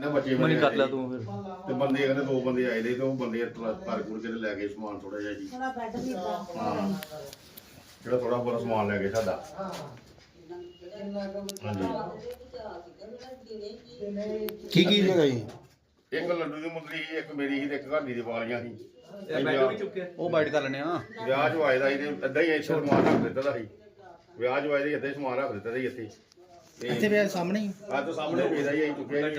ਕਹਿੰਦਾ ਬੱਚੇ ਮਨੀ ਮੇਰੇ ਕਰ ਲਿਆ ਆਏ ਤੂੰ ਫਿਰ। ਤੇ ਬੰਦੇ ਕਹਿੰਦੇ ਦੋ ਬੰਦੇ ਆਏ ਦੇ ਤੇ ਉਹ ਬੰਦੇ ਘਰ ਘੁਰ ਕੇ ਤੇ ਲੈ ਗਏ ਸਮਾਨ ਥੋੜਾ ਜਿਹਾ ਜੀ। ਥੋੜਾ ਬੈੱਡ ਵੀ ਇਦਾਂ ਹਾਂ। ਜਿਹੜਾ ਥੋੜਾ ਬਹੁਤਾ ਸਮਾਨ ਲੈ ਗਏ ਸਾਡਾ। ਹਾਂਜੀ। ਕੀ ਕੀ ਹੈਗਾ ਜੀ ਇੱਕ ਲੱਡੂ ਦੀ ਮੁੰਦਰੀ ਸੀ ਇੱਕ ਮੇਰੀ ਸੀ ਤੇ ਇੱਕ ਘਰ ਦੀ ਦੀਵਾਲੀਆਂ ਸੀ। ਇਹ ਬੈਗ ਵੀ ਚੁੱਕਿਆ ਉਹ ਬਾਈਟ ਕਰ ਲੈਣੇ ਆ ਵਿਆਹ ਜੋ ਆਏ ਦਾ ਇਹਨੇ ਅੱਧਾ ਹੀ ਇੱਥੇ ਸਮਾਨ ਰੱਖ ਦਿੱਤਾ ਦਾ ਸੀ। ਵਿਆਹ ਜੋ ਆਏ ਦੇ ਅੱਧਾ ਹੀ ਸਮਾਨ ਰੱਖ ਦਿੱਤਾ ਸੀ ਇੱਥੇ। ਇੱਥੇ ਵੀ ਸਾਹਮਣੇ ਹੀ। ਆ ਤਾਂ ਸਾਹਮਣੇ ਵੇਦਾ ਹੀ ਅਸੀਂ ਚੁੱਕਿਆ ਦੇ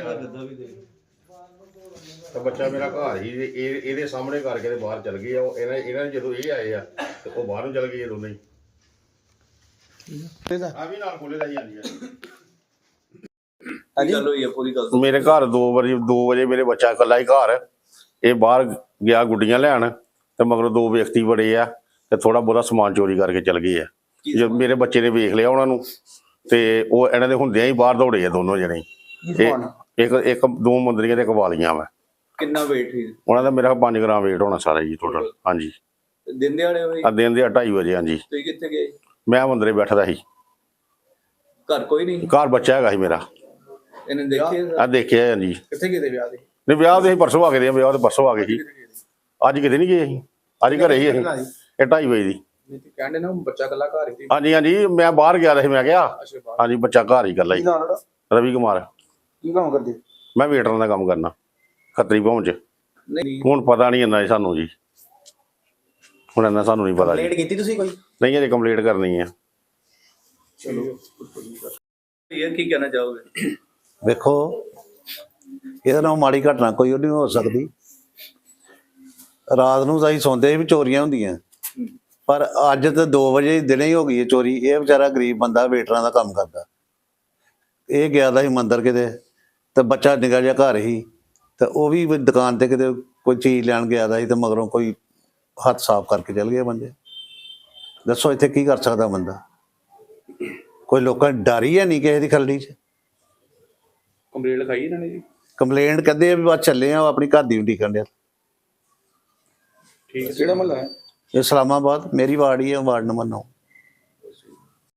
ਤਾਂ ਬੱਚਾ ਮੇਰਾ ਘਰ ਹੀ ਇਹ ਇਹਦੇ ਸਾਹਮਣੇ ਕਰਕੇ ਤੇ ਬਾਹਰ ਚਲ ਗਏ ਆ ਉਹ ਇਹਨਾਂ ਇਹਨਾਂ ਨੇ ਜਦੋਂ ਇਹ ਆਏ ਆ ਤੇ ਉਹ ਬਾਹਰ ਨੂੰ ਚਲ ਗਏ ਇਹ ਦੋਨੇ ਹੀ। ਆ ਵੀ ਨਾਲ ਖੋਲੇ ਦਾ ਹੀ ਆਂਦੀ ਆ। ਕੀ ਗੱਲ ਹੋਈ ਹੈ ਪੂਰੀ ਗੱਲ ਮੇਰੇ ਘਰ 2 ਵਜੇ 2 ਵਜੇ ਮੇਰੇ ਬੱਚਾ ਇਕੱਲਾ ਹੀ ਘਰ। ਇਹ ਬਾਹਰ ਗਿਆ ਗੁੱਡੀਆਂ ਲੈਣ ਤੇ ਮਗਰੋਂ ਦੋ ਵਿਅਕਤੀ ਬੜੇ ਆ ਤੇ ਥੋੜਾ ਬਹੁਤਾ ਸਮਾਨ ਚੋਰੀ ਕਰਕੇ ਚਲ ਗਏ ਆ। ਜਦ ਮੇਰੇ ਬੱਚੇ ਨੇ ਵੇਖ ਲਿਆ ਉਹਨਾਂ ਨੂੰ। ਤੇ ਉਹ ਇਹਨਾਂ ਦੇ ਹੁੰਦਿਆਂ ਹੀ ਬਾਹਰ ਦੌੜੇ ਆ ਦੋਨੋਂ ਜਣੇ। ਇਹ- ਇੱਕ ਇੱਕ ਦੋ ਮੁੰਦਰੀਆਂ ਤੇ ਇੱਕ ਵਾਲੀਆਂ ਵਾ। ਕਿੰਨਾ weight ਸੀ? ਉਹਨਾਂ ਦਾ ਮੇਰਾ 5 ਗ੍ਰਾਮ weight ਹੋਣਾ ਸਾਰਾ ਜੀ ਟੋਟਲ ਹਾਂਜੀ। ਦਿਨ ਦਿਹਾੜੇ ਹੋਈ ਆ ਦਿਨ ਦੇ 2:30 ਵਜੇ ਹਾਂਜੀ। ਤੁਸੀਂ ਕਿੱਥੇ ਗਏ? ਮੈਂ ਮੰਦਰੇ ਬੈਠਦਾ ਸੀ। ਘਰ ਕੋਈ ਨਹੀਂ? ਘਰ ਬੱਚਾ ਹੈਗਾ ਸੀ ਮੇਰਾ। ਇਹਨੇ ਦੇਖੇ ਆ ਦੇਖਿਆ ਹਾਂਜੀ। ਕਿੱਥੇ ਗਏ ਦੇ ਵਿਆਹ ਦੇ? ਨਹੀਂ ਵਿਆਹ ਤੇ ਅਸੀਂ ਪਰਸੋਂ ਆ ਗਏ ਦੇ ਆ, ਵਿਆਹ ਤੇ ਪਰਸੋਂ ਆ ਗਏ ਸੀ। ਅੱਜ ਕਿਤੇ ਨਹੀਂ ਗਏ ਅਸੀਂ। ਅੱਜ ਘਰੇ ਹੀ ਅਸੀਂ। ਇਹ 2:30 ਵਜੇ ਦੀ। ਕਹਿੰਦੇ ਨਾ ਬੱਚਾ ਕੱਲਾ ਘਰ ਹੀ ਹਾਂਜੀ ਹਾਂਜੀ ਮੈਂ ਬਾਹਰ ਗਿਆ ਸੀ ਮੈਂ ਕਿਹਾ। ਅੱਛਾ ਬਾਹਰ। ਹਾਂਜੀ ਬੱਚਾ ਘਰ ਹੀ ਇਕੱਲਾ ਹੀ। ਰਵੀ ਕੁਮਾਰ। ਕੀ ਕੰਮ ਕਰਦੇ? ਮੈਂ ਵੇਟਰਾਂ ਦਾ ਕੰਮ ਕਰਨਾ ਖੱਤਰੀ ਪਹੁੰਚ ਨਹੀਂ। ਹੁਣ ਪਤਾ ਨਹੀਂ ਇੰਨਾ ਜੀ ਸਾਨੂੰ ਜੀ। ਹੁਣ ਇੰਨਾ ਸਾਨੂੰ ਨਹੀਂ ਪਤਾ ਜੀ। ਕੀਤੀ ਤੁਸੀਂ ਕੋਈ? ਨਹੀਂ ਅਜੇ ਕੰਪਲੀਟ ਕਰਨੀ ਹੈ ਚਲੋ। ਇਹ ਕੀ ਕਹਿਣਾ ਚਾਹੋਗੇ? ਵੇਖੋ ਇਹਦੇ ਨਾਲ ਮਾੜੀ ਘਟਨਾ ਕੋਈ ਉਹ ਨਹੀਂ ਹੋ ਸਕਦੀ। ਰਾਤ ਨੂੰ ਤਾਂ ਅਸੀਂ ਸੌਂਦੇ ਵੀ ਚੋਰੀਆਂ ਹੁੰਦੀਆਂ। ਪਰ ਅੱਜ ਤਾਂ 2 ਵਜੇ ਦਿਨੇ ਹੀ ਹੋ ਗਈ ਹੈ ਚੋਰੀ। ਇਹ ਵਿਚਾਰਾ ਗਰੀਬ ਬੰਦਾ ਵੇਟਰਾਂ ਦਾ ਕੰਮ ਕਰਦਾ। ਇਹ ਗਿਆ ਦਾ ਸੀ ਮੰਦਰ ਕਿਤੇ ਤੇ ਬੱਚਾ ਨਿਕਲ ਜਿਹਾ ਘਰ ਹੀ ਤੇ ਉਹ ਵੀ ਦੁਕਾਨ ਤੇ ਕਿਤੇ ਕੋਈ ਚੀਜ਼ ਲੈਣ ਗਿਆ ਦਾ ਸੀ ਤੇ ਮਗਰੋਂ ਕੋਈ ਹੱਥ ਸਾਫ਼ ਕਰਕੇ ਚਲ ਗਿਆ ਬੰਦੇ। ਦੱਸੋ ਇੱਥੇ ਕੀ ਕਰ ਸਕਦਾ ਬੰਦਾ? ਕੋਈ ਲੋਕਾਂ ਡਰ ਹੀ ਹੈ ਨਹੀਂ ਕਿਸੇ ਦੀ ਖਲੜੀ 'ਚ? ਕੰਪਲੀਟ ਲਿਖਾਈ ਇਹਨਾਂ ਨੇ ਜੀ? ਕੰਪਲੇਂਟ ਕਹਿੰਦੇ ਆ ਵੀ ਬਸ ਚੱਲੇ ਆ ਆਪਣੀ ਘਰ ਦੀ ਡਿਊਟੀ ਕਰਨ ਡਿਆ। ਠੀਕ ਕਿਹੜਾ ਮਹੱਲਾ ਹੈ? ਇਹ ਇਸਲਾਮਾਬਾਦ ਮੇਰੀ ਵਾਰਡ ਹੀ ਹੈ ਵਾਰਡ ਨੰਬਰ 9